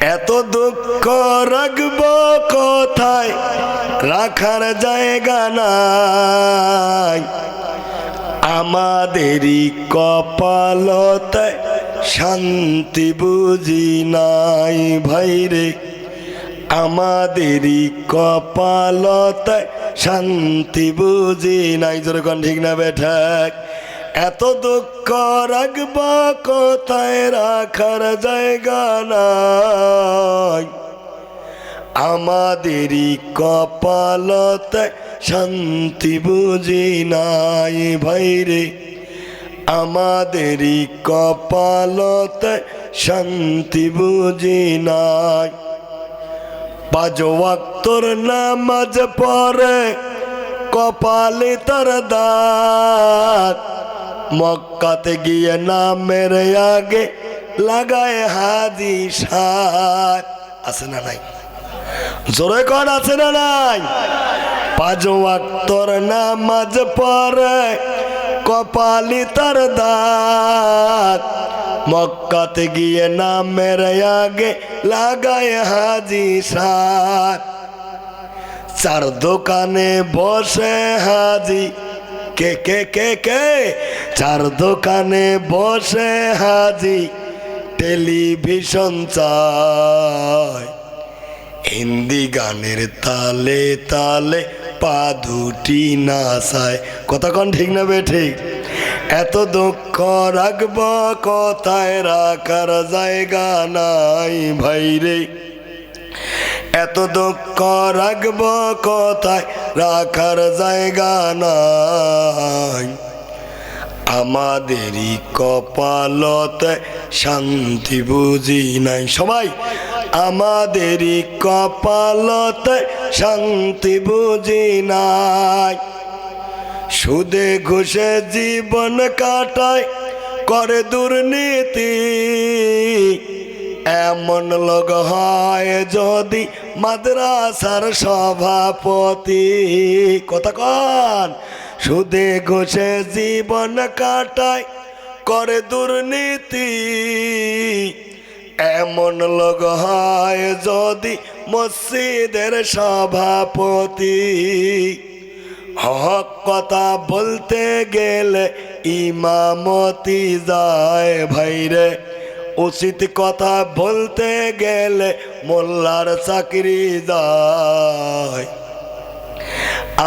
এত দুঃখ রাখব কোথায়? রাখার জায়গা নাই। আমাদেরই কপালতায় শান্তি বুঝি নাই ভাইরে আমাদেরই কপালতায় শান্তি বুঝি নাই। যেরকম ঠিক না বেঠাক এত দুঃখ রাখব কোথায় রাখার জায়গা নাই? আমাদেরই কপালতে শান্তি বুঝি নাই ভাইরে আমাদেরই কপালতে শান্তি বুঝি নাই। পাঁচ ওয়াক্তর নামাজ পরে কপালে তার দাগ মক্কাতে গিয়ে নামের আগে লাগায় হাজি সার আছে না নাই? জোরে কন, আছে না নাই? পাঁচ ওয়াক্তর নামাজ পরে কপালি তার দাগ মক্কাতে গিয়ে নামের আগে লাগায় হাজি সার চার দোকানে বসে হাজি কে কে কে কে? চার দোকানে বসে হাজি টেলিভিশন চায়। হিন্দি গানের তালে তালে পা দুটি কথা কন ঠিক না বে ঠিক? এত দুঃখ রাখব, কথায় রাখার জায়গা নাই ভাইরে এত দুঃখ রাখব কথায়? রাখার জায়গা নাই। আমাদেরই কপালতে শান্তি বুঝি নাই। সবাই, আমাদেরই কপালতে শান্তি বুঝি নাই। সুদে ঘুষে জীবন কাটায় করে দুর্নীতি। এমন লোক হয় যদি মাদ্রাসার সভাপতি। কথা কন। সুদে ঘুষে জীবন কাটায়, করে দুর্নীতি। এমন লোক হয় যদি মসজিদের সভাপতি। হক কথা বলতে গেলে ইমামতি যায় ভাইরে। উচিত কথা বলতে গেলে মোল্লার চাকরি যায়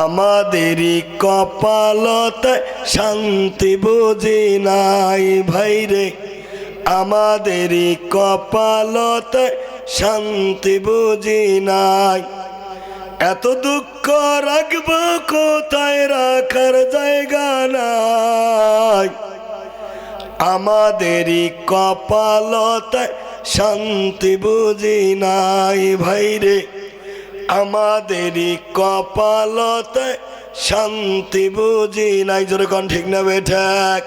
আমাদেরই কপালতে শান্তি বুঝি নাই ভাইরে আমাদেরই কপালতে শান্তি বুঝি নাই। এত দুঃখ রাখব কোথায় রাখার জায়গা নাই। আমাদেরই কপালতে শান্তি বুঝি নাই ভাইরে আমাদেরই কপালতে শান্তি বুঝি নাই। জোরে কন, ঠিক না বেঠাক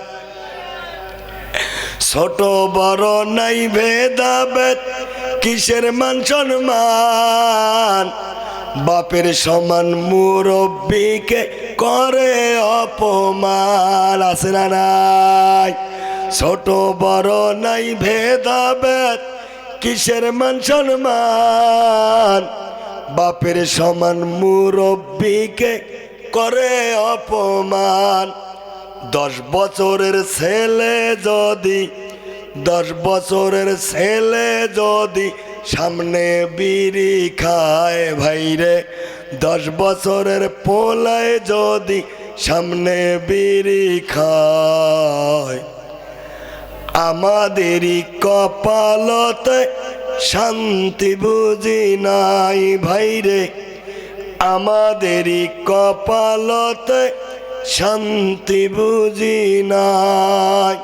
ছোট বড় নাই ভেদাভেদ, কিসের মান সম্মান? বাপের সমান মুরব্বীকে করে অপমান। আছে না নাই? ছোট বড় নাই ভেদাভেদ, কিসের মান সম্মান? বাপের সমান মুরব্বীকে করে অপমান। দশ বছরের ছেলে যদি, দশ বছরের ছেলে যদি সামনে বিড়ি খায় ভাইরে, দশ বছরের পোলায় যদি সামনে বিড়ি খায়। আমাদেরই কপালতে শান্তি বুঝি নাই ভাইরে আমাদেরই কপালতে শান্তি বুঝি নাই।